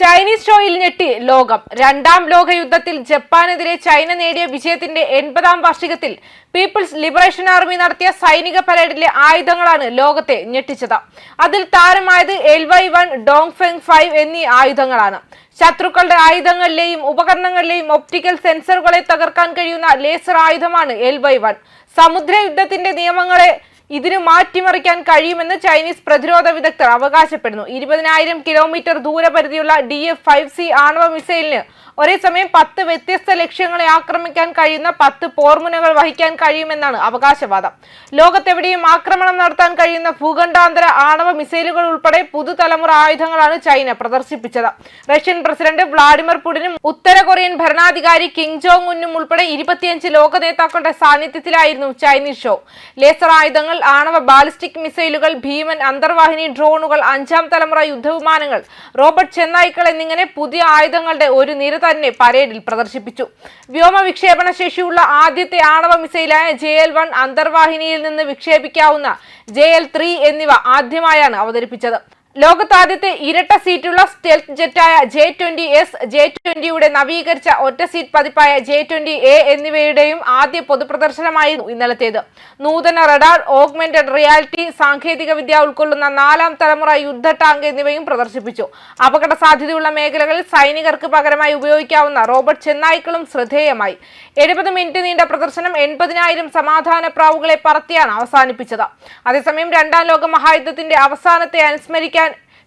Chinese ഷോയിൽ ഞെട്ടി ലോകം. രണ്ടാം ലോക യുദ്ധത്തിൽ ജപ്പാനെതിരെ ചൈന നേടിയ വിജയത്തിന്റെ എൺപതാം വാർഷികത്തിൽ പീപ്പിൾസ് ലിബറേഷൻ ആർമി നടത്തിയ സൈനിക പരേഡിലെ ആയുധങ്ങളാണ് ലോകത്തെ ഞെട്ടിച്ചത്. അതിൽ താരമായത് L Y one Dong Feng five എന്നീ ആയുധങ്ങളാണ്. ശത്രുക്കളുടെ ആയുധങ്ങളിലെയും ഉപകരണങ്ങളിലെയും ഒപ്റ്റിക്കൽ സെൻസറുകളെ തകർക്കാൻ കഴിയുന്ന ലേസർ ആയുധമാണ് എൽ വൈ വൺ. സമുദ്ര യുദ്ധത്തിന്റെ നിയമങ്ങളെ ഇതിന് മാറ്റിമറിക്കാൻ കഴിയുമെന്ന് ചൈനീസ് പ്രതിരോധ വിദഗ്ധർ അവകാശപ്പെടുന്നു. ഇരുപതിനായിരം കിലോമീറ്റർ ദൂരപരിധിയുള്ള ഡി എഫ് ഫൈവ് സി ആണവ മിസൈലിന് ഒരേ സമയം പത്ത് വ്യത്യസ്ത ലക്ഷ്യങ്ങളെ ആക്രമിക്കാൻ കഴിയുന്ന പത്ത് പോർമുനകൾ വഹിക്കാൻ കഴിയുമെന്നാണ് അവകാശവാദം. ലോകത്തെവിടെയും ആക്രമണം നടത്താൻ കഴിയുന്ന ഭൂഖണ്ഡാന്തര ആണവ മിസൈലുകൾ ഉൾപ്പെടെ പുതുതലമുറ ആയുധങ്ങളാണ് ചൈന പ്രദർശിപ്പിച്ചത്. റഷ്യൻ പ്രസിഡന്റ് വ്ളാഡിമിർ പുടിനും ഉത്തര കൊറിയൻ ഭരണാധികാരി കിങ് ജോങ് ഉന്നും ഉൾപ്പെടെ ഇരുപത്തിയഞ്ച് ലോക നേതാക്കളുടെ സാന്നിധ്യത്തിലായിരുന്നു ചൈനീസ് ഷോ. ലേസർ ആയുധങ്ങൾ ആണവ ബാലിസ്റ്റിക് മിസൈലുകൾ ഭീമൻ അന്തർവാഹിനി ഡ്രോണുകൾ അഞ്ചാം തലമുറ യുദ്ധവിമാനങ്ങൾ റോബർട്ട് ചെന്നായ്ക്കൾ എന്നിങ്ങനെ പുതിയ ആയുധങ്ങളുടെ ഒരു നിര തന്നെ പരേഡിൽ പ്രദർശിപ്പിച്ചു. വ്യോമ വിക്ഷേപണ ശേഷിയുള്ള ആദ്യത്തെ ആണവ മിസൈലായ ജെ എൽ വൺ അന്തർവാഹിനിയിൽ നിന്ന് വിക്ഷേപിക്കാവുന്ന ജെ എൽ ത്രീ എന്നിവ ആദ്യമായാണ് അവതരിപ്പിച്ചത്. ലോകത്താദ്യത്തെ ഇരട്ട സീറ്റുള്ള സ്റ്റെൽത്ത് ജെറ്റായ ജെ ട്വന്റി എസ് ജെ ട്വന്റിയുടെ നവീകരിച്ച ഒറ്റ സീറ്റ് പതിപ്പായ ജെ ട്വന്റി എ എന്നിവയുടെയും ആദ്യ പൊതുപ്രദർശനമായിരുന്നു ഇന്നലത്തേത്. നൂതന റഡാർ ഓഗ്മെന്റഡ് റിയാലിറ്റി സാങ്കേതിക വിദ്യ ഉൾക്കൊള്ളുന്ന നാലാം തലമുറ യുദ്ധ ടാങ്ക് എന്നിവയും പ്രദർശിപ്പിച്ചു. അപകട സാധ്യതയുള്ള മേഖലകളിൽ സൈനികർക്ക് പകരമായി ഉപയോഗിക്കാവുന്ന റോബർട്ട് ചെന്നായ്ക്കളും ശ്രദ്ധേയമായി. എഴുപത് മിനിറ്റ് നീണ്ട പ്രദർശനം എൺപതിനായിരം സമാധാന പ്രാവുകളെ പറത്തിയാണ് അവസാനിപ്പിച്ചത്. അതേസമയം രണ്ടാം ലോക മഹായുദ്ധത്തിന്റെ അവസാനത്തെ അനുസ്മരിക്കാൻ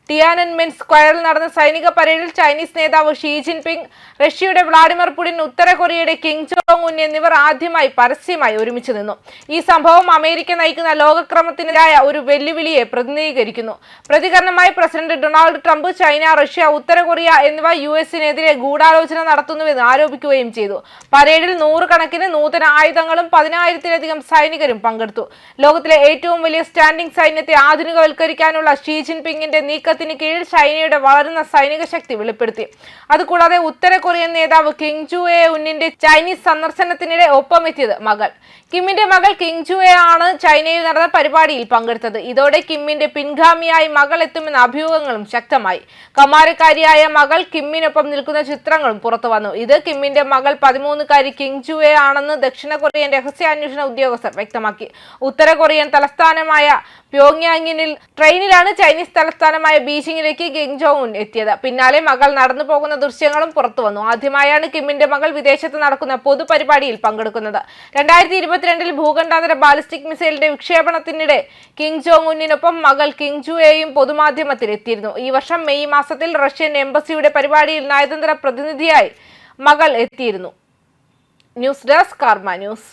ടിയാനൻമെൻ സ്ക്വയറിൽ നടന്ന സൈനിക പരേഡിൽ ചൈനീസ് നേതാവ് ഷീ ജിൻപിങ് റഷ്യയുടെ വ്ളാഡിമിർ പുടിൻ ഉത്തര കൊറിയയുടെ കിങ് ജോങ് ഉൻ എന്നിവർ ആദ്യമായി പരസ്യമായി ഒരുമിച്ച് നിന്നു. ഈ സംഭവം അമേരിക്ക നയിക്കുന്ന ലോകക്രമത്തിനെതിരായ ഒരു വെല്ലുവിളിയെ പ്രതിനിധീകരിക്കുന്നു. പ്രതികരണമായി president Donald Trump China Russia ഉത്തര കൊറിയ എന്നിവ യു എസിനെതിരെ ഗൂഢാലോചന നടത്തുന്നുവെന്ന് ആരോപിക്കുകയും ചെയ്തു. പരേഡിൽ നൂറുകണക്കിന് നൂതന ആയുധങ്ങളും പതിനായിരത്തിലധികം സൈനികരും പങ്കെടുത്തു. ലോകത്തിലെ ഏറ്റവും വലിയ സ്റ്റാൻഡിംഗ് സൈന്യത്തെ ആധുനികവൽക്കരിക്കാനുള്ള ഷീ ജിൻപിങ്ങിന്റെ നീക്കത്തിന് കീഴിൽ ചൈനയുടെ വളരുന്ന സൈനിക ശക്തി വെളിപ്പെടുത്തി. അതുകൂടാതെ ഉത്തര കൊറിയൻ നേതാവ് കിങ് എ ഉന്നിന്റെ ചൈനീസ് സന്ദർശനത്തിനിടെ ഒപ്പമെത്തിയത് മകൾ. കിമ്മിന്റെ മകൾ കിങ് എ ആണ് ചൈനയിൽ നടന്ന പരിപാടിയിൽ പങ്കെടുത്തത്. ഇതോടെ കിമ്മിന്റെ പിൻഗാമിയായി മകൾ എത്തുമെന്ന അഭ്യൂഹങ്ങളും ശക്തമായി. കമാരക്കാരിയായ മകൾ കിമ്മിനൊപ്പം നിൽക്കുന്ന ചിത്രങ്ങളും പുറത്തു വന്നു. ഇത് കിമ്മിന്റെ മകൾ പതിമൂന്നുകാരി കിങ് എ ആണെന്ന് ദക്ഷിണ കൊറിയൻ രഹസ്യാന്വേഷണ ഉദ്യോഗസ്ഥർ വ്യക്തമാക്കി. ഉത്തര കൊറിയൻ തലസ്ഥാനമായ പ്യോങ്യാങ്ങിനിൽ ട്രെയിനിലാണ് ചൈനീസ് തലസ്ഥാനമായ ബീജിംഗിലേക്ക് കിങ് ജോങ് ഉൻ എത്തിയത്. പിന്നാലെ മകൾ നടന്നു പോകുന്ന ദൃശ്യങ്ങളും പുറത്തു വന്നു. ആദ്യമായാണ് കിമ്മിന്റെ മകൾ വിദേശത്ത് നടക്കുന്ന പൊതുപരിപാടിയിൽ പങ്കെടുക്കുന്നത്. രണ്ടായിരത്തി ഇരുപത്തിരണ്ടിൽ ഭൂഖണ്ഡാന്തര ബാലിസ്റ്റിക് മിസൈലിന്റെ വിക്ഷേപണത്തിനിടെ കിങ് ജോങ് ഉന്നിനൊപ്പം മകൾ കിങ് ജുയെയും പൊതുമാധ്യമത്തിൽ എത്തിയിരുന്നു. ഈ വർഷം മെയ് മാസത്തിൽ റഷ്യൻ എംബസിയുടെ പരിപാടിയിൽ നയതന്ത്ര പ്രതിനിധിയായി മകൾ എത്തിയിരുന്നു. News desk Karma news.